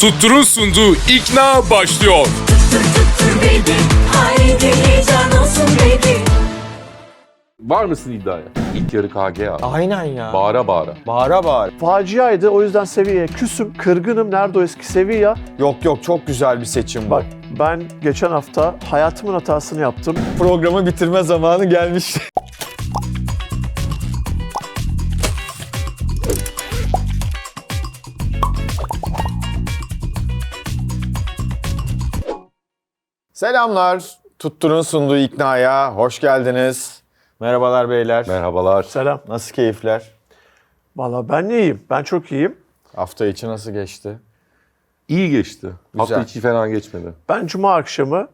Tuttur'un sunduğu İkna başlıyor. Tuttur baby Haydi heyecan olsun baby Var mısın iddiaya? İlk yarı KGA. Aynen ya. Bağıra bağıra. Bağıra bağıra. Faciaydı o yüzden seviyeye küsüm, kırgınım. Nerede o eski seviye? Yok yok çok güzel bir seçim bu. Bak ben geçen hafta hayatımın hatasını yaptım. Programı bitirme zamanı gelmiş. Selamlar. Tuttur'un sunduğu iknaya hoş geldiniz. Merhabalar beyler. Merhabalar. Selam. Nasıl keyifler? Valla ben iyiyim. Ben çok iyiyim. Hafta içi nasıl geçti? İyi geçti. Hafta Güzel. içi fena geçmedi. Ben cuma akşamı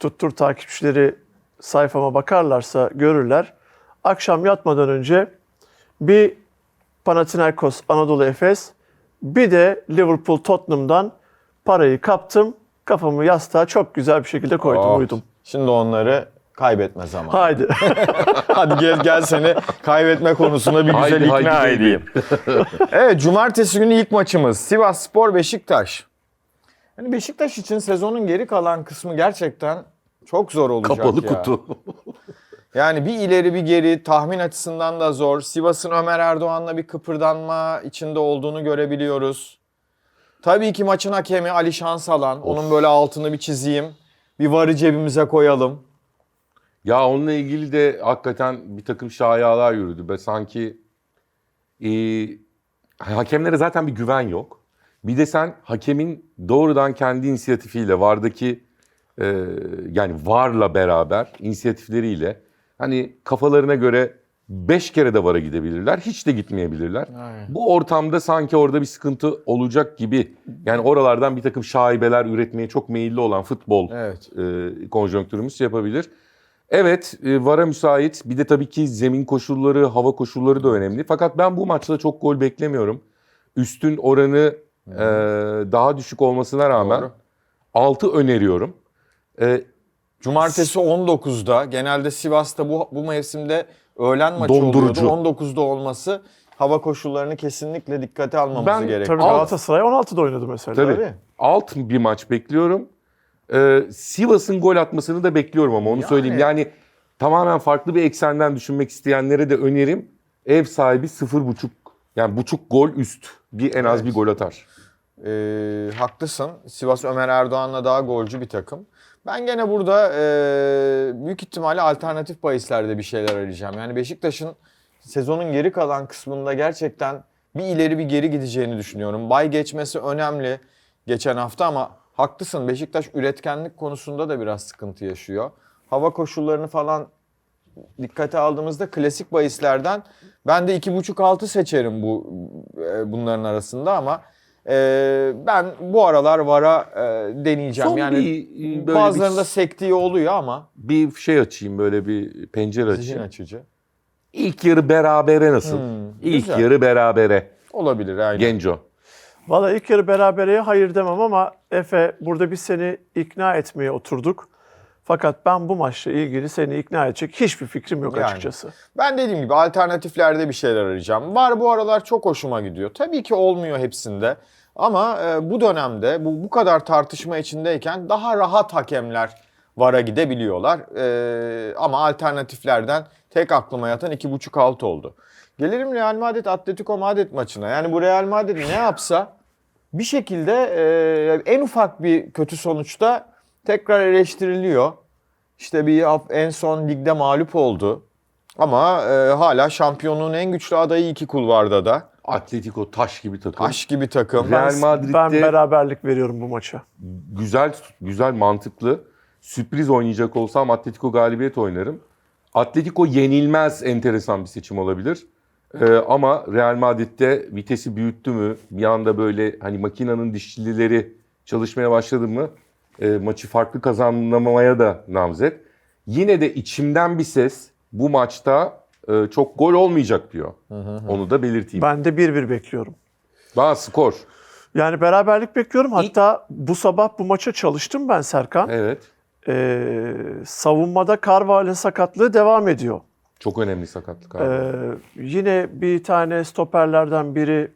tuttur takipçileri sayfama bakarlarsa görürler. Akşam yatmadan önce bir Panathinaikos Anadolu Efes bir de Liverpool Tottenham'dan parayı kaptım. Kafamı yastığa çok güzel bir şekilde koydum Oh, uyudum. Şimdi onları kaybetme zamanı. Haydi. Hadi gel gel seni kaybetme konusunda bir güzel Haydi, ikna haydi edeyim. evet cumartesi günü ilk maçımız Sivas Spor Beşiktaş. Yani Beşiktaş için sezonun geri kalan kısmı gerçekten çok zor olacak Kapalı ya. kutu. Yani bir ileri bir geri tahmin açısından da zor. Sivas'ın Ömer Erdoğan'la bir kıpırdanma içinde olduğunu görebiliyoruz. Tabii ki maçın hakemi Ali Şansalan. Onun böyle altını bir çizeyim. Bir varı cebimize koyalım. ya onunla ilgili de hakikaten bir takım şayalar yürüdü. Ve sanki e, hakemlere zaten bir güven yok. Bir de sen hakemin doğrudan kendi inisiyatifiyle, VAR'daki e, yani VAR'la beraber inisiyatifleriyle hani kafalarına göre 5 kere de VAR'a gidebilirler. Hiç de gitmeyebilirler. Bu ortamda sanki orada bir sıkıntı olacak gibi. Yani oralardan bir takım şaibeler üretmeye çok meyilli olan futbol Evet. e, konjonktürümüz yapabilir. Evet, e, VAR'a müsait. Bir de tabii ki zemin koşulları, hava koşulları da önemli. Fakat ben bu maçta çok gol beklemiyorum. Üstün oranı e, daha düşük olmasına rağmen Doğru. 6 öneriyorum. E, Cumartesi 19'da genelde Sivas'ta bu bu mevsimde öğlen maçı Dondurucu. oluyordu. 19'da olması hava koşullarını kesinlikle dikkate almamızı Ben- gerekiyor. Tabii Galatasaray 16'da oynadı mesela. tabii. Tabii. Alt bir maç bekliyorum. E, Sivas'ın gol atmasını da bekliyorum ama onu Yani- söyleyeyim. Yani tamamen farklı bir eksenden düşünmek isteyenlere de önerim. Ev sahibi 0.5 yani buçuk gol üst. Bir en az Evet. bir gol atar. Ee, haklısın. Sivas Ömer Erdoğan'la daha golcü bir takım. Ben gene burada e, büyük ihtimalle alternatif bahislerde bir şeyler arayacağım. Yani Beşiktaş'ın sezonun geri kalan kısmında gerçekten bir ileri bir geri gideceğini düşünüyorum. Bay geçmesi önemli geçen hafta ama haklısın. Beşiktaş üretkenlik konusunda da biraz sıkıntı yaşıyor. Hava koşullarını falan dikkate aldığımızda klasik bahislerden ben de 2.5-6 seçerim bu bunların arasında ama e, ben bu aralar VAR'a e, deneyeceğim. Son yani bir, e, böyle bazılarında bir- sektiği oluyor ama bir şey açayım böyle bir pencere zihin açayım. açıcı. İlk yarı berabere nasıl? Hmm, İlk güzel. yarı berabere. Olabilir aynen. Genco. Valla ilk yarı berabereye hayır demem ama Efe burada biz seni ikna etmeye oturduk. Fakat ben bu maçla ilgili seni ikna edecek hiçbir fikrim yok Yani. açıkçası. Ben dediğim gibi alternatiflerde bir şeyler arayacağım. Var bu aralar çok hoşuma gidiyor. Tabii ki olmuyor hepsinde. Ama e, bu dönemde bu bu kadar tartışma içindeyken daha rahat hakemler VAR'a gidebiliyorlar. E, ama alternatiflerden tek aklıma yatan 2.5 alt oldu. Gelelim Real Madrid Atletico Madrid maçına. Yani bu Real Madrid ne yapsa bir şekilde e, en ufak bir kötü sonuçta tekrar eleştiriliyor. İşte bir en son ligde mağlup oldu. Ama e, hala şampiyonluğun en güçlü adayı iki kulvarda da. Atletico taş gibi takım. Taş gibi takım. Real Madrid'de Ben beraberlik veriyorum bu maça. güzel güzel mantıklı. Sürpriz oynayacak olsam Atletico galibiyet oynarım. Atletico yenilmez enteresan bir seçim olabilir. Ee, ama Real Madrid'de vitesi büyüttü mü? Bir anda böyle hani makinanın dişçileri çalışmaya başladı mı? E, maçı farklı kazanmamaya da namzet. Yine de içimden bir ses bu maçta e, çok gol olmayacak diyor. Onu da belirteyim. Ben de 1-1 bekliyorum. Daha skor. Yani beraberlik bekliyorum. Hatta bu sabah bu maça çalıştım ben Serkan. Evet. Ee, savunmada Carvalho'nun sakatlığı devam ediyor. Çok önemli sakatlık abi. Ee, yine bir tane stoperlerden biri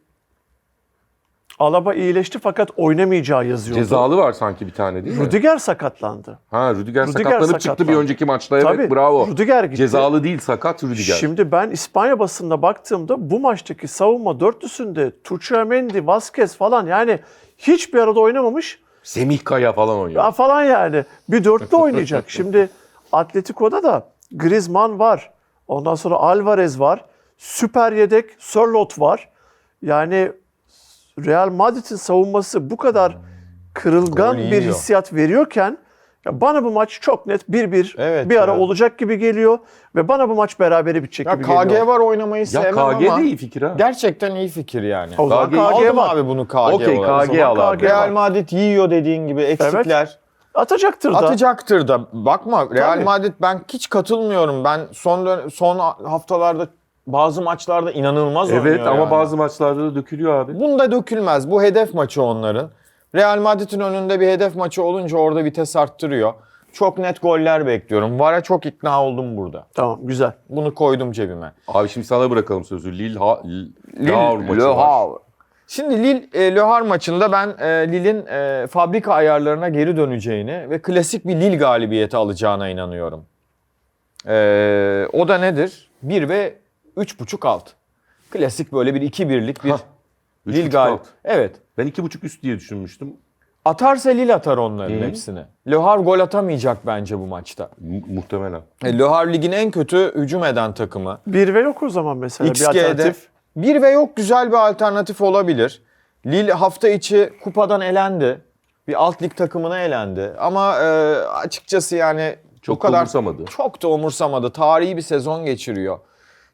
Alaba iyileşti fakat oynamayacağı yazıyordu. Cezalı var sanki bir tane değil mi? Rüdiger sakatlandı. Ha Rüdiger, Rüdiger sakatlanıp çıktı sakatlandı. bir önceki maçta. Evet Tabii, bravo. Rüdiger gitti. Cezalı değil sakat Rüdiger. Şimdi ben İspanya basında baktığımda bu maçtaki savunma dörtlüsünde Tuchel-Mendy, Vazquez falan yani hiçbir arada oynamamış. Semih Kaya falan oynuyor. Ya falan yani. Bir dörtlü oynayacak. Şimdi Atletico'da da Griezmann var. Ondan sonra Alvarez var. Süper yedek Sörloth var. Yani Real Madrid'in savunması bu kadar kırılgan bir yiyor. hissiyat veriyorken ya bana bu maç çok net 1-1 Evet bir ara ya. olacak gibi geliyor ve bana bu maç berabere bitecek Ya gibi KG geliyor. var oynamayı ya sevmem KG ama de iyi fikir ha. gerçekten iyi fikir yani. O zaman KG KG Aldım var. abi bunu KG Okey olarak. KG al abi. KG Real. Madrid yiyor dediğin gibi eksikler. Atacaktır da. Atacaktır da. Bakma Real Tabii. Madrid ben hiç katılmıyorum. Ben son dön- son haftalarda bazı maçlarda inanılmaz oynuyor Evet ama yani. bazı maçlarda da dökülüyor abi. Bunda dökülmez. Bu hedef maçı onların. Real Madrid'in önünde bir hedef maçı olunca orada vites arttırıyor. Çok net goller bekliyorum. Vara çok ikna oldum burada. Tamam güzel. Bunu koydum cebime. Abi şimdi sana bırakalım sözü. Lille, ha, Lille, Lille, Havre maçı Le var. Havre. Şimdi Lille, e, Le Havre maçında ben e, Lille'in e, fabrika ayarlarına geri döneceğini ve klasik bir Lille galibiyeti alacağına inanıyorum. E, o da nedir? 1 ve 3.5 alt. Klasik böyle bir 2-1'lik bir Hah, Lille 3.5 galip. alt. Evet. Ben iki buçuk üst diye düşünmüştüm. Atarsa Lille atar onların Hı. hepsini. Le Havre gol atamayacak bence bu maçta. Mu- muhtemelen. E, Le Havre ligin en kötü hücum eden takımı. Bir ve yok o zaman mesela bir XG'de alternatif. bir ve yok güzel bir alternatif olabilir. Lille hafta içi kupadan elendi. Bir alt lig takımına elendi. Ama e, açıkçası yani Çok bu kadar umursamadı. çok da umursamadı. Tarihi bir sezon geçiriyor.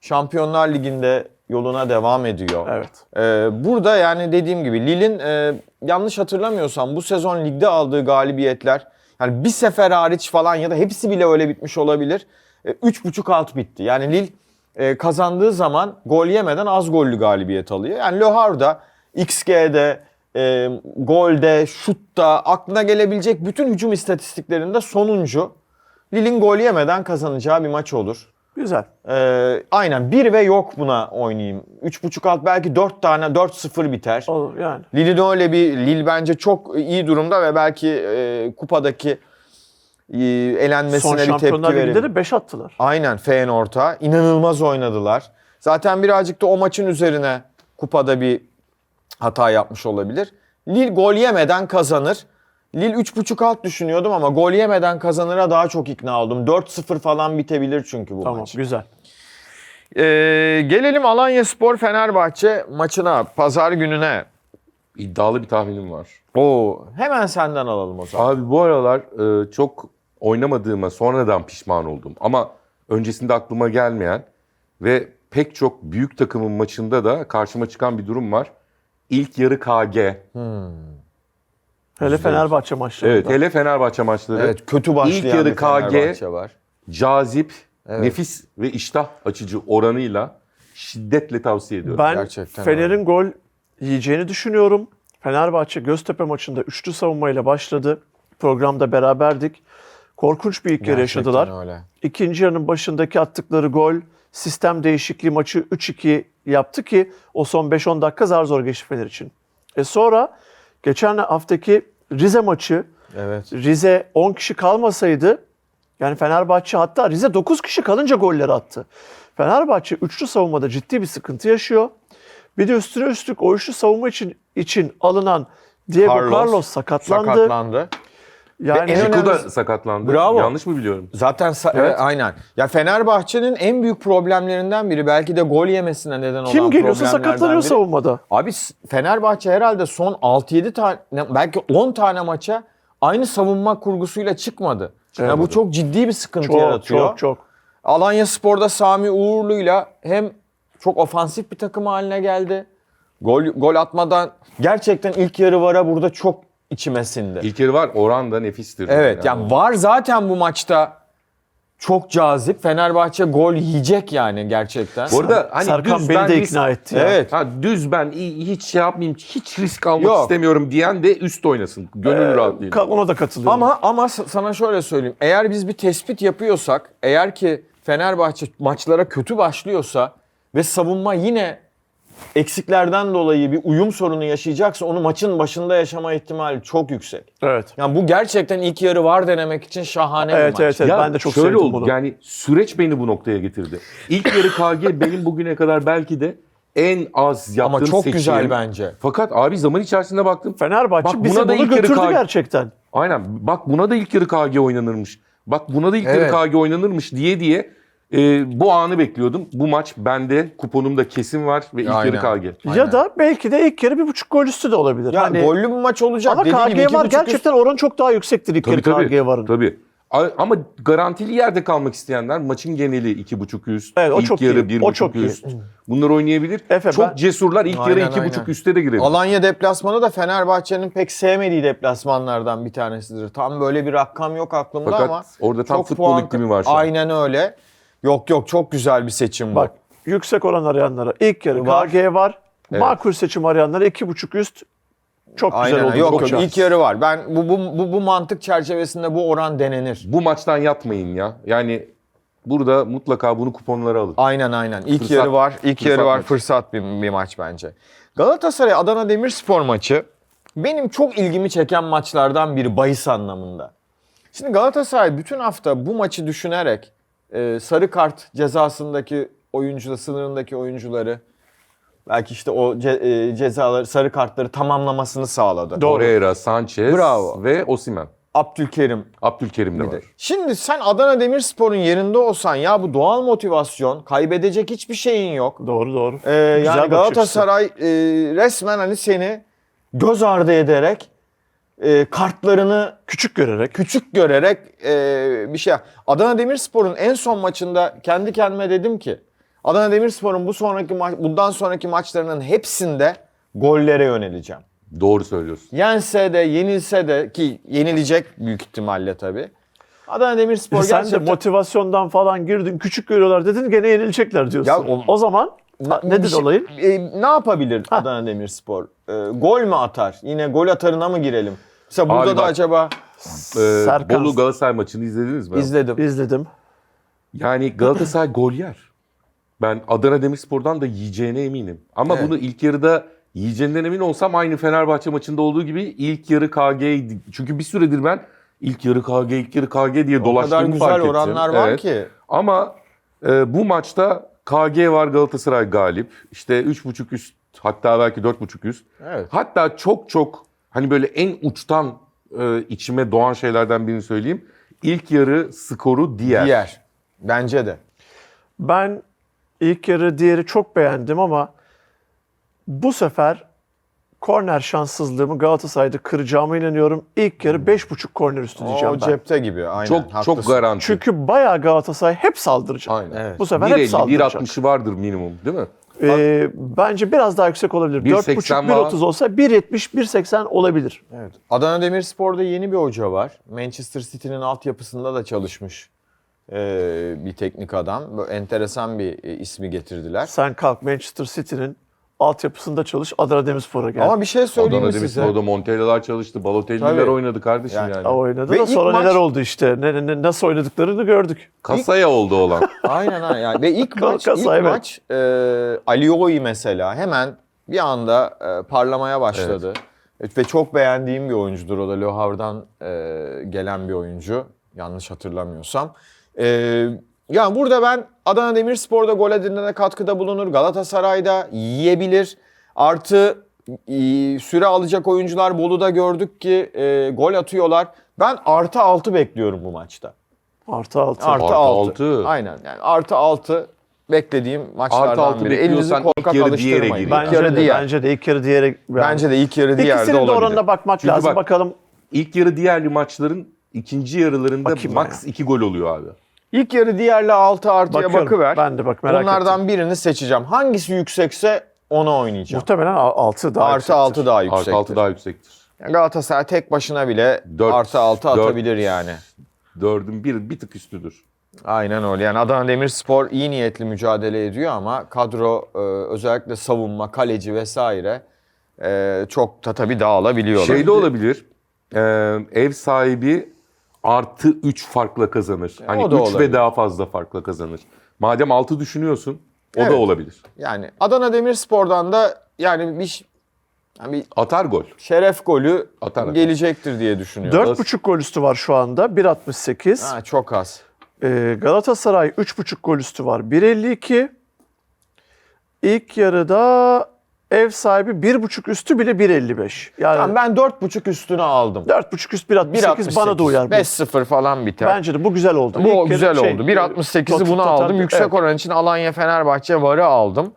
Şampiyonlar Ligi'nde yoluna devam ediyor. Evet. Ee, burada yani dediğim gibi Lille'in e, yanlış hatırlamıyorsam bu sezon ligde aldığı galibiyetler yani bir sefer hariç falan ya da hepsi bile öyle bitmiş olabilir. E, 3.5 alt bitti. Yani Lille e, kazandığı zaman gol yemeden az gollü galibiyet alıyor. Yani Le Havre'da XG'de e, golde, şutta aklına gelebilecek bütün hücum istatistiklerinde sonuncu. Lille'in gol yemeden kazanacağı bir maç olur. Güzel. Ee, aynen bir ve yok buna oynayayım. 3.5 alt belki 4 tane 4-0 biter. Olur yani. Lille'in öyle bir Lille bence çok iyi durumda ve belki e, kupadaki e, elenmesine Son bir tepki verir. de 5 attılar. Aynen Feyenoord'a inanılmaz oynadılar. Zaten birazcık da o maçın üzerine kupada bir hata yapmış olabilir. Lille gol yemeden kazanır. Lille 3.5 alt düşünüyordum ama gol yemeden kazanıra daha çok ikna oldum. 4-0 falan bitebilir çünkü bu Tamam maç. güzel. Ee, gelelim Alanya Spor Fenerbahçe maçına, pazar gününe. İddialı bir tahminim var. Oo, hemen senden alalım o zaman. Abi bu aralar e, çok oynamadığıma sonradan pişman oldum. Ama öncesinde aklıma gelmeyen ve pek çok büyük takımın maçında da karşıma çıkan bir durum var. İlk yarı KG. Hele Fenerbahçe maçlarında. Evet hele Fenerbahçe maçları. Evet, kötü başlayan İlk yarı bir KG, Fenerbahçe var. cazip, nefis ve iştah açıcı oranıyla şiddetle tavsiye ediyorum. Ben Gerçekten Fener'in gol yiyeceğini düşünüyorum. Fenerbahçe Göztepe maçında üçlü savunmayla başladı. Programda beraberdik. Korkunç bir ilk yarı Gerçekten yaşadılar. öyle. İkinci yarının başındaki attıkları gol sistem değişikliği maçı 3-2 yaptı ki o son 5-10 dakika zar zor geçti Fener için. E sonra geçen haftaki Rize maçı Evet. Rize 10 kişi kalmasaydı yani Fenerbahçe hatta Rize 9 kişi kalınca golleri attı. Fenerbahçe üçlü savunmada ciddi bir sıkıntı yaşıyor. Bir de üstüne üstlük o üçlü savunma için için alınan Diego Carlos, sakatlandı. sakatlandı. Yani en Şiko da önemlisi- sakatlandı. Bravo. Yanlış mı biliyorum? Zaten sa- Evet. evet, aynen. Ya Fenerbahçe'nin en büyük problemlerinden biri belki de gol yemesine neden olan kim geliyorsa problemlerden sakatlanıyor biri. savunmada. Abi s- Fenerbahçe herhalde son 6-7 tane belki 10 tane maça aynı savunma kurgusuyla çıkmadı. Ya bu çok ciddi bir sıkıntı Çok yaratıyor. çok çok. Alanya Spor'da Sami Uğurlu'yla hem çok ofansif bir takım haline geldi. Gol gol atmadan gerçekten ilk yarı vara burada çok içime sindi. İlk yarı var oran da nefistir. Evet yani var zaten bu maçta çok cazip. Fenerbahçe gol yiyecek yani gerçekten. Bu arada hani Serkan düz beni ben de risk- ikna etti ya. Evet. Ha, düz ben hiç şey yapmayayım, hiç risk almak Yok. istemiyorum diyen de üst oynasın. Gönül rahatlığıyla. Ka- Ona da katılıyorum. Ama ama sana şöyle söyleyeyim. Eğer biz bir tespit yapıyorsak, eğer ki Fenerbahçe maçlara kötü başlıyorsa ve savunma yine eksiklerden dolayı bir uyum sorunu yaşayacaksa onu maçın başında yaşama ihtimali çok yüksek. Evet. Yani bu gerçekten ilk yarı var denemek için şahane bir Evet maç. evet, evet. Ya ben de çok şöyle sevdim oldu, bunu. Yani süreç beni bu noktaya getirdi. İlk yarı KG benim bugüne kadar belki de en az yaptığım Ama çok seçim. güzel bence. Fakat abi zaman içerisinde baktım. Fenerbahçe Bak bizi buna da bunu ilk yarı götürdü kal- gerçekten. Aynen bak buna da ilk yarı KG oynanırmış. Bak buna da ilk Evet. yarı KG oynanırmış diye diye e, bu anı bekliyordum. Bu maç bende kuponumda kesin var ve ilk Aynen. yarı KG. Aynen. Ya da belki de ilk yarı bir buçuk gol üstü de olabilir. Ya Hani- gollü bir maç olacak. ama Dediği gibi iki var buçuk üst- gerçekten oran çok daha yüksektir ilk Tabii yarı. KG varın. Tabii. A- Ama garantili yerde kalmak isteyenler maçın geneli iki buçuk üst, Evet, o ilk çok yarı iyi. bir O buçuk çok iyi. üst. Bunlar oynayabilir. Efe, çok ben- cesurlar ilk yarı Aynen, iki aynen. buçuk üste de girebilir. Alanya deplasmanı da Fenerbahçe'nin pek sevmediği deplasmanlardan bir tanesidir. Tam böyle bir rakam yok aklımda Fakat ama orada tam çok futbol puan- iklimi var şu an. Aynen öyle. Yok yok çok güzel bir seçim bu. Bak yüksek oran arayanlara ilk yarı Var. KG var. Evet. Makul seçim arayanlara iki buçuk üst çok Aynen güzel oldu. yok yok ilk yarı var. Ben bu, bu bu bu mantık çerçevesinde bu oran denenir. Bu maçtan yatmayın ya. Yani burada mutlaka bunu kuponlara alın. Aynen aynen. İlk Fırsat- yarı var. İlk fırsat yarı var. maçı. Fırsat bir, bir maç bence. Galatasaray Adana Demirspor maçı benim çok ilgimi çeken maçlardan biri bahis anlamında. Şimdi Galatasaray bütün hafta bu maçı düşünerek e, sarı kart cezasındaki oyuncuda sınırındaki oyuncuları belki işte o ce- e, cezaları sarı kartları tamamlamasını sağladı. Torreira, Sanchez Bravo. ve Osimhen. Abdülkerim Abdülkerim de var. Şimdi sen Adana Demirspor'un yerinde olsan ya bu doğal motivasyon, kaybedecek hiçbir şeyin yok. Doğru doğru. Ee, yani Galatasaray e, resmen hani seni göz ardı ederek e, kartlarını Küçük görerek. küçük görerek e, bir şey. Adana Demirspor'un en son maçında kendi kendime dedim ki Adana Demirspor'un bu sonraki maç bundan sonraki maçlarının hepsinde gollere yöneleceğim. Doğru söylüyorsun. Yense de yenilse de ki yenilecek büyük ihtimalle tabii. Adana Demirspor Sen de motivasyondan falan girdin küçük görüyorlar dedin gene yenilecekler diyorsun. Ya o- o, zaman ha, bir nedir şey- olayın? e, ne yapabilir Adana Demirspor? E, gol mü atar? Yine gol atarına mı girelim? Mesela burada Abi da bak- acaba Serkan- Bolu Galatasaray maçını izlediniz mi? izledim. İzledim. Yani Galatasaray gol yer. Ben Adana Demirspor'dan da yiyeceğine eminim. Ama Evet. bunu ilk yarıda yiyeceğinden emin olsam aynı Fenerbahçe maçında olduğu gibi ilk yarı KG çünkü bir süredir ben ilk yarı KG ilk yarı KG diye O dolaştığımı kadar güzel fark ettim. oranlar var Evet. ki. Ama e, bu maçta KG var Galatasaray galip. İşte 3.5 üst hatta belki 4.5 üst. Evet. Hatta çok çok hani böyle en uçtan e, içime doğan şeylerden birini söyleyeyim. İlk yarı skoru diğer. Diğer. Bence de. Ben ilk yarı diğeri çok beğendim ama bu sefer korner şanssızlığımı Galatasaray'da kıracağıma inanıyorum. İlk yarı 5.5 korner üstü diyeceğim O ben. cepte gibi. Aynen. Çok haklısın. çok garanti. Çünkü bayağı Galatasaray hep saldıracak. Aynen. Evet. Bu sefer hep 1.50, saldıracak. 1.60'ı vardır minimum değil mi? Ee, bence biraz daha yüksek olabilir. 1.80 4.5 var. 1.30 olsa 1.70 1.80 olabilir. Evet. Adana Demirspor'da yeni bir hoca var. Manchester City'nin altyapısında da çalışmış ee, bir teknik adam. Böyle enteresan bir e, ismi getirdiler. Sen kalk Manchester City'nin altyapısında çalış Adana Demirspor'a gel. Ama bir şey söyleyeyim Adana mi size? Demirspor'da Montella'lar çalıştı. Balotelli'ler Tabii. oynadı kardeşim Yani- yani. O oynadı Ve da ilk sonra maç- neler oldu işte. Ne, ne- nasıl oynadıklarını gördük. Kasaya oldu olan. Aynen aynen. Yani ve ilk maç, Kasa, ilk evet. maç e, Alioi mesela hemen bir anda e, parlamaya başladı. Ve çok beğendiğim bir oyuncudur o da Le Havre'dan e, gelen bir oyuncu. Yanlış hatırlamıyorsam. E, yani burada ben Adana Demirspor'da gol edilene katkıda bulunur. Galatasaray'da yiyebilir. Artı e, süre alacak oyuncular Bolu'da gördük ki e, gol atıyorlar. Ben artı 6 bekliyorum bu maçta. Artı altı. Artı Artı 6. altı. Aynen yani artı 6 beklediğim maçlardan Artı altı biri. Elinizi korkak yarı diğere alıştırmayın. gir İlk Bence yarı de, diğer. bence de ilk yarı diğeri. Bence de ilk yarı diğerde İkisinin de olabilir. oranına bakmak Çünkü lazım. bak- Bakalım İlk yarı diğerli maçların ikinci yarılarında Bakayım max 2 gol oluyor abi. İlk yarı diğerle 6 artıya bakıyorum. bakıver. Ben de bak merak Onlardan ettim. birini seçeceğim. Hangisi yüksekse onu oynayacağım. Muhtemelen 6 daha Artı yüksektir. 6 daha yüksektir. Artı 6 daha yüksektir. Yani Galatasaray tek başına bile Dört- artı 6 dört- atabilir yani. Dördün bir, bir tık üstüdür. Aynen öyle. Yani Adana Demirspor iyi niyetli mücadele ediyor ama kadro e, özellikle savunma, kaleci vesaire e, çok da tabii dağılabiliyorlar. Şey de olabilir. e, ev sahibi artı 3 farkla kazanır. Hani o da 3 olabilir. ve daha fazla farkla kazanır. Madem 6 düşünüyorsun O Evet. da olabilir. Yani Adana Demirspor'dan da yani bir, yani bir Atar gol. şeref golü Atar, atar. gelecektir diye düşünüyorum. 4,5 gol üstü var şu anda 1.68. Ha, çok az. Ee, Galatasaray 3,5 gol üstü var 1.52. İlk yarıda ev sahibi 1,5 üstü bile 1.55. Yani Tamam, ben 4.5 üstüne aldım. 4,5 üst 1.68 bana da uyar. bu. 5-0 falan biter. Bence de bu güzel oldu. Bu İlk yarı güzel şey, oldu. 1.68'i total- bunu total- aldım. Yüksek evet. oran için Alanya Fenerbahçe varı aldım.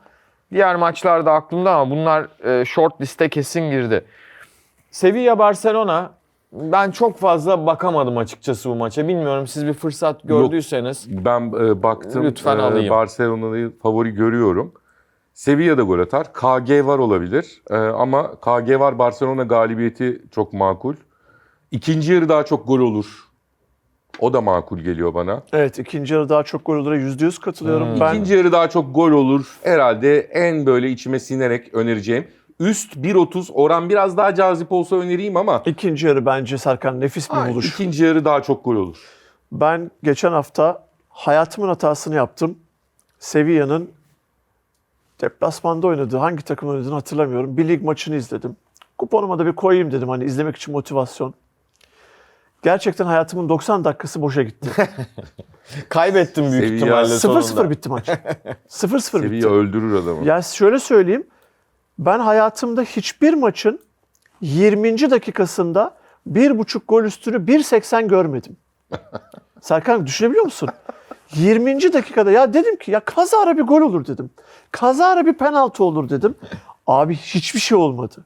Diğer maçlar da aklımda ama bunlar e, short liste kesin girdi. Sevilla Barcelona ben çok fazla bakamadım açıkçası bu maça. Bilmiyorum siz bir fırsat gördüyseniz. Ben e, baktım. Lütfen e, alayım. Barcelona'yı favori görüyorum. Sevilla da gol atar. KG var olabilir. E, ama KG var Barcelona galibiyeti çok makul. İkinci yarı daha çok gol olur. O da makul geliyor bana. Evet ikinci yarı daha çok gol olur. %100 katılıyorum. Ben İkinci yarı daha çok gol olur. Herhalde en böyle içime sinerek önereceğim. Üst 1.30 oran biraz daha cazip olsa önereyim ama ikinci yarı bence Serkan nefis bir Ay, buluş. ikinci yarı daha çok gol olur. Ben geçen hafta hayatımın hatasını yaptım. Sevilla'nın deplasmanda oynadığı, hangi takım oynadığını hatırlamıyorum. Bir lig maçını izledim. Kuponuma da bir koyayım dedim hani izlemek için motivasyon. Gerçekten hayatımın 90 dakikası boşa gitti. Kaybettim büyük Sevilla- ihtimalle sonunda. 0-0 bitti maç. 0-0 Sevilla bitti. öldürür adamı. Ya şöyle söyleyeyim. Ben hayatımda hiçbir maçın 20. dakikasında 1.5 gol üstünü 1.80 görmedim. Serkan düşünebiliyor musun? 20. dakikada ya dedim ki ya kazara bir gol olur dedim. Kazara bir penaltı olur dedim. Abi hiçbir şey olmadı.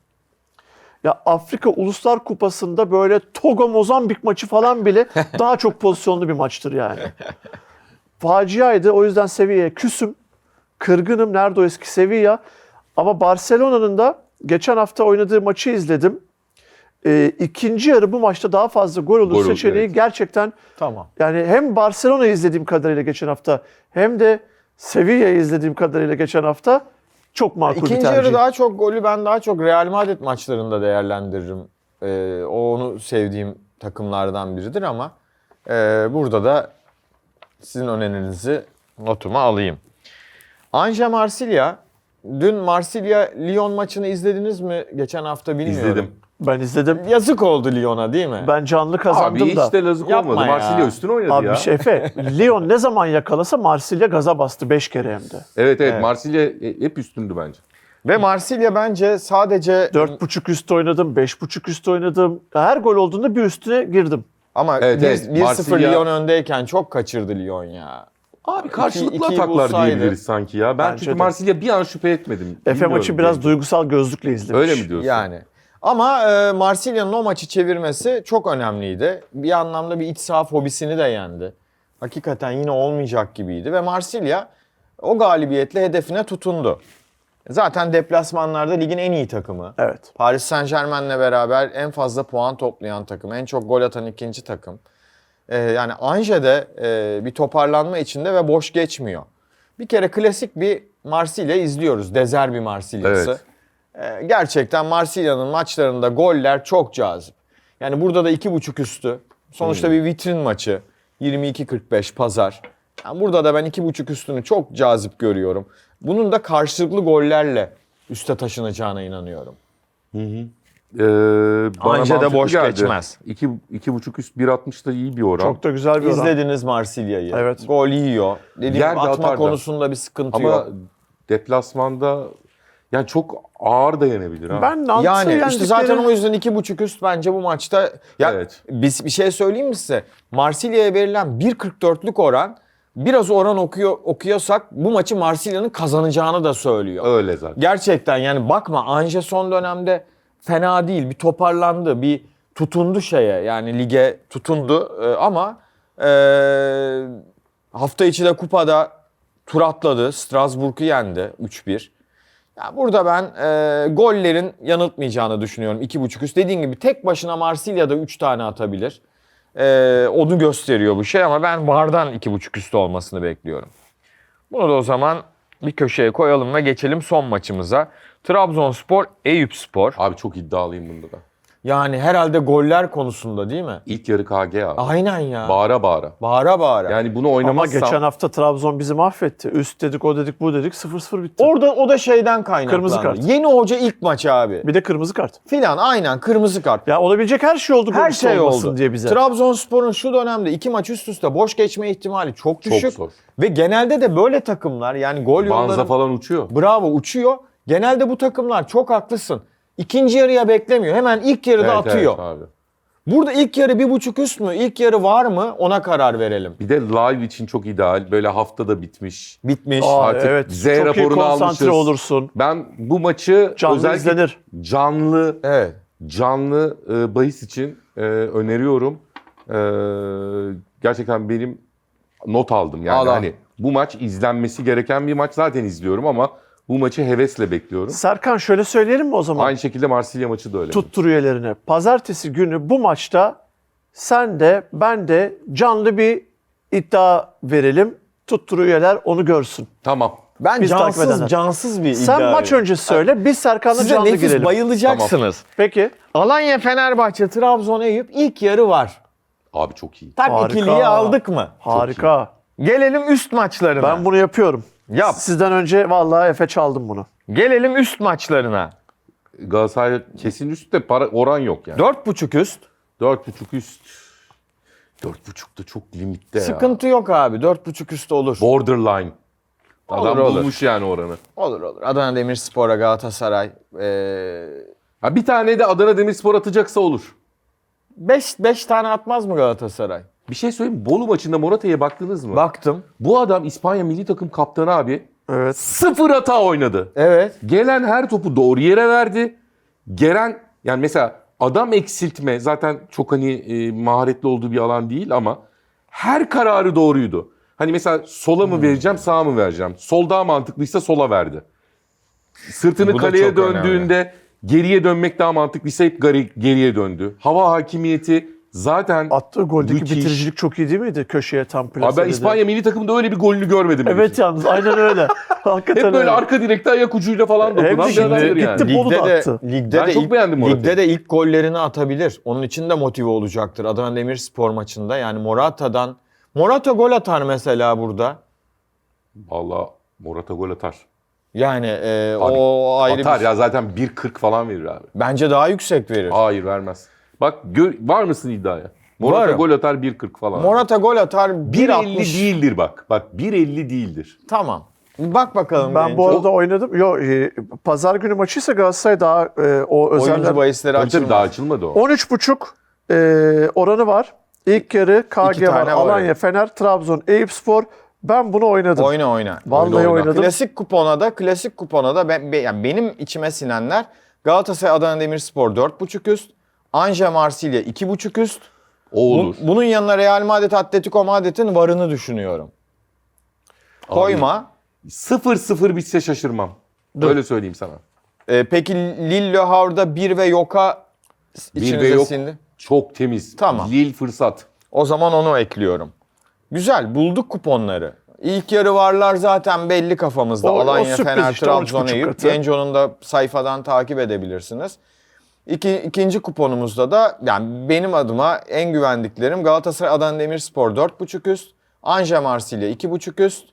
Ya Afrika Uluslar Kupası'nda böyle Togo Mozambik maçı falan bile daha çok pozisyonlu bir maçtır yani. Faciaydı. O yüzden Sevilla'ya küsüm. Kırgınım. Nerede o eski Sevilla? Ama Barcelona'nın da geçen hafta oynadığı maçı izledim. Ee, ikinci yarı bu maçta daha fazla gol olur Gol seçeneği evet. gerçekten Tamam. yani hem Barcelona'yı izlediğim kadarıyla geçen hafta hem de Sevilla'yı izlediğim kadarıyla geçen hafta çok makul bir İkinci tercih. yarı daha çok golü ben daha çok Real Madrid maçlarında değerlendiririm. Ee, o onu sevdiğim takımlardan biridir ama e, burada da sizin önerinizi notuma alayım. Anje Marsilya. Dün Marsilya-Lyon maçını izlediniz mi geçen hafta bilmiyorum. İzledim. Ben izledim. Yazık oldu Lyon'a değil mi? Ben canlı kazandım Abi da. hiç de lazık Yapma olmadı. ya. Marsilya üstüne oynadı Abi ya. şey Efe, Lyon ne zaman yakalasa Marsilya gaza bastı 5 kere hem de. Evet evet, Evet. Marsilya hep üstündü bence. Ve Marsilya bence sadece 4.5 üst oynadım, 5.5 üst oynadım. Her gol olduğunda bir üstüne girdim. ama Evet, bir- evet. 1-0 Marsilya- Lyon öndeyken çok kaçırdı Lyon ya. Abi karşılıklı ikiyi ataklar bulsaydı- diyebiliriz sanki ya. Ben Bence çünkü de. Marsilya bir an şüphe etmedim. Efe Bilmiyorum maçı biraz duygusal gözlükle izlemiş. Öyle mi diyorsun? Yani. Ama e, Marsilya'nın o maçı çevirmesi çok önemliydi. Bir anlamda bir iç saha fobisini de yendi. Hakikaten yine olmayacak gibiydi ve Marsilya o galibiyetle hedefine tutundu. Zaten deplasmanlarda ligin en iyi takımı. Evet. Paris Saint Germain'le beraber en fazla puan toplayan takım, en çok gol atan ikinci takım. Ee, yani Ange'de e, bir toparlanma içinde ve boş geçmiyor. Bir kere klasik bir Marsilya izliyoruz. Dezer bir Marsilya'sı. Evet. Ee, gerçekten Marsilya'nın maçlarında goller çok cazip. Yani burada da iki buçuk üstü. Sonuçta bir vitrin maçı. 22-45 pazar. Yani burada da ben iki buçuk üstünü çok cazip görüyorum. Bunun da karşılıklı gollerle üste taşınacağına inanıyorum. Ee, bana Anca da boş geldi. geçmez. İki, iki buçuk üst 1.60 da iyi bir oran. Çok da güzel bir oran. İzlediniz Marsilya'yı. Evet. Gol yiyor. Dediğim Yer gibi atma atar da. konusunda bir sıkıntı Ama yok. deplasmanda yani çok ağır dayanabilir ha. Ben Nantes Yani işte zaten o yüzden iki buçuk üst bence bu maçta. Ya Evet. biz bir şey söyleyeyim mi size? Marsilya'ya verilen 1.44'lük oran biraz oran okuyor okuyorsak bu maçı Marsilya'nın kazanacağını da söylüyor. Öyle zaten. Gerçekten yani bakma Anje son dönemde fena değil. Bir toparlandı, bir tutundu şeye yani lige tutundu Ee, ama ee, hafta içi de kupada tur atladı. Strasbourg'u yendi 3-1. Ya burada ben ee, gollerin yanıltmayacağını düşünüyorum. 2.5 üst. Dediğim gibi tek başına Marsilya'da 3 tane atabilir. Ee, onu gösteriyor bu şey ama ben Vardan 2.5 üstü olmasını bekliyorum. Bunu da o zaman bir köşeye koyalım ve geçelim son maçımıza. Trabzonspor, Eyüpspor. Abi çok iddialıyım bunda da. Yani herhalde goller konusunda değil mi? İlk yarı KG abi. Aynen ya. Bağıra bağıra. bağıra bağıra. Yani bunu Ama geçen hafta Trabzon bizi mahvetti. Üst dedik, o dedik, bu dedik 0-0 bitti. Orada o da şeyden kaynaklandı. Kırmızı kart. Yeni hoca ilk maçı abi. Bir de kırmızı kart. Filan aynen kırmızı kart. Ya olabilecek her şey oldu. Her şey oldu. diye bize. Trabzonspor'un şu dönemde iki maç üst üste boş geçme ihtimali çok Çok düşük. zor. Ve genelde de böyle takımlar yani gol Banza yolları falan uçuyor. bravo uçuyor. Genelde bu takımlar çok haklısın. İkinci yarıya beklemiyor. Hemen ilk yarıda Evet, atıyor. evet abi. Burada ilk yarı bir buçuk üst mü? İlk yarı var mı? Ona karar verelim. Bir de live için çok ideal. Böyle haftada bitmiş. Bitmiş. Aa, Artık evet. Z Çok iyi raporunu konsantre almışız. olursun. Ben bu maçı Canlı özellikle izlenir. canlı Evet. canlı e, bahis için e, öneriyorum. E, gerçekten benim not aldım yani Al, al. hani bu maç izlenmesi gereken bir maç zaten izliyorum ama bu maçı hevesle bekliyorum. Serkan şöyle söyleyelim mi o zaman? Aynı şekilde Marsilya maçı da öyle. Tuttur üyelerine. Pazartesi günü bu maçta sen de ben de canlı bir iddia verelim. Tuttur üyeler onu görsün. Tamam. Ben Biz takip cansız edenler. cansız bir Sen iddia maç veriyorum. öncesi söyle. Biz Serkan'la Size canlı nefis girelim. bayılacaksınız. Peki. Alanya Fenerbahçe Trabzon Eyüp ilk yarı var. Abi çok iyi. Tak Harika. ikiliyi aldık mı? Harika. Gelelim üst maçlarına. Ben bunu yapıyorum. Yap. Sizden önce vallahi Efe çaldım bunu. Gelelim üst maçlarına. Galatasaray kesin üstte para oran yok yani. 4.5 üst. 4.5 üst. 4.5 da çok limitte ya. Sıkıntı yok abi. 4.5 üst olur. Borderline. Adam Olur, olur. bulmuş yani oranı. Olur olur. Adana Demirspor'a Galatasaray. 5 Ha bir tane de Adana Demirspor atacaksa olur. 5 5 tane atmaz mı Galatasaray? Bir şey söyleyeyim mi? Bolu maçında Morata'ya baktınız mı? Baktım. Bu adam İspanya milli takım kaptanı abi. Evet. Sıfır hata oynadı. Evet. Gelen her topu doğru yere verdi. Gelen yani mesela adam eksiltme zaten çok hani e, maharetli olduğu bir alan değil ama her kararı doğruydu. Hani mesela sola Hmm. mı vereceğim sağa mı vereceğim? Sol daha mantıklıysa sola verdi. Sırtını Bu da kaleye çok döndüğünde geriye dönmek daha mantıklıysa hep geri- geriye döndü. Hava hakimiyeti zaten Attığı goldeki Müthiş. bitiricilik çok iyi değil miydi? Köşeye tam Abi plaseledi. ben İspanya milli takımında öyle bir golünü görmedim. Evet yalnız aynen öyle. Hakikaten Hep böyle öyle. arka direkte ayak ucuyla falan dokunan bir adamdır şimdi yani. gitti Bolu da Ligde de, attı. ligde Ben de çok ilk, beğendim Morata'yı. Ligde de ilk gollerini atabilir. Onun için de motive olacaktır Adana Demirspor maçında. Yani Morata'dan Morata gol atar mesela burada. Valla Morata gol atar. Yani e, Abi, o ayrı atar bir... ya zaten 1.40 falan verir abi. Bence daha yüksek verir. Hayır vermez. Bak gör, var mısın iddiaya? Morata Varım. gol atar 1.40 falan. Morata gol atar 1.50 1.60. değildir bak. Bak 1.50 değildir. Tamam. Bak bakalım. Ben bu arada oynadım. Yo, e, pazar günü maçıysa Galatasaray daha e, o oyuncu özeller bahisleri açılmaz. daha açılmadı o. 13.5 e, oranı var. İlk yarı KG var. var, Alanya. Fener, Trabzon, Eyüpspor. Ben bunu oynadım. Oyna oyna. Vallahi Oyna, oyna. oynadım. Klasik kupona da klasik kupona da ben, be- yani benim içime sinenler Galatasaray Adana Demirspor 4.5 üst, Anja Marsilya 2.5 üst. O Bu- olur. bunun yanına Real Madrid Atletico Madrid'in varını düşünüyorum. Koyma. 0-0 bitse şaşırmam. Öyle söyleyeyim sana. Ee, peki Lille Le Havre'da 1 ve Yoka Bir ve yok. sindi. Çok temiz. Tamam. Lille fırsat. O zaman onu ekliyorum. Güzel bulduk kuponları. İlk yarı varlar zaten belli kafamızda. O- o Alanya, sürpriz Fener, işte, Trabzon, 13,5 Eyüp. Genco'nun da sayfadan takip edebilirsiniz. İki, ikinci kuponumuzda da yani benim adıma en güvendiklerim Galatasaray Adana Demirspor 4.5 üst, Anja Marsilya 2.5 üst,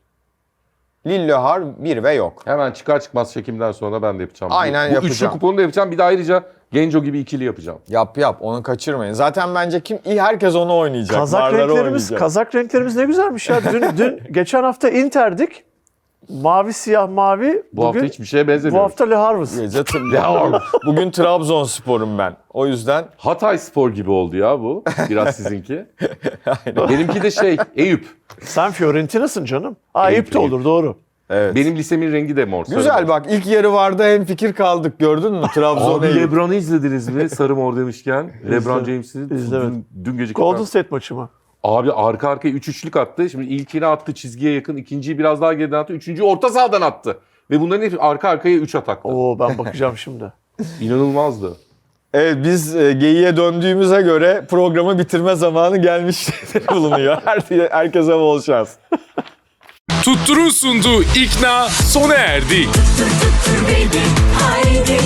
Lille Le Havre 1 ve yok. Hemen çıkar çıkmaz çekimden sonra ben de yapacağım. Aynen Bu, bu yapacağım. üçlü kuponu da yapacağım. Bir de ayrıca Genco gibi ikili yapacağım. Yap yap onu kaçırmayın. Zaten bence kim iyi herkes onu oynayacak. Kazak Varları renklerimiz, oynayacak. kazak renklerimiz ne güzelmiş ya. Dün, dün geçen hafta Inter'dik. Mavi, siyah, mavi. Bu hafta Bugün, hiçbir şeye bu benzemiyor. hafta Le Harvest. Gece tır- Bugün Trabzonspor'um ben. O yüzden Hatay Spor gibi oldu ya bu. Biraz sizinki. Benimki de şey Eyüp. Sen Fiorentina'sın canım. Aa, Eyüp, Eyüp de olur doğru. evet. Benim lisemin rengi de mor. Güzel bak ilk yarı vardı hem fikir kaldık gördün mü Trabzon Abi. Lebron'u izlediniz mi? Sarı mor demişken. Lebron. James'i dün, dün gece Golden State maçı mı? Abi arka arkaya 3 üçlük attı. Şimdi ilkini attı çizgiye yakın. ikinciyi biraz daha geriden attı. Üçüncüyü orta sahadan attı. Ve bunların hepsi arka arkaya 3 ataktı. Oo ben bakacağım şimdi. İnanılmazdı. Evet biz e, geyiğe döndüğümüze göre programı bitirme zamanı gelmiş bulunuyor. Her, herkese bol şans. Tuttur'un sunduğu ikna sona erdi. Tuttur baby haydi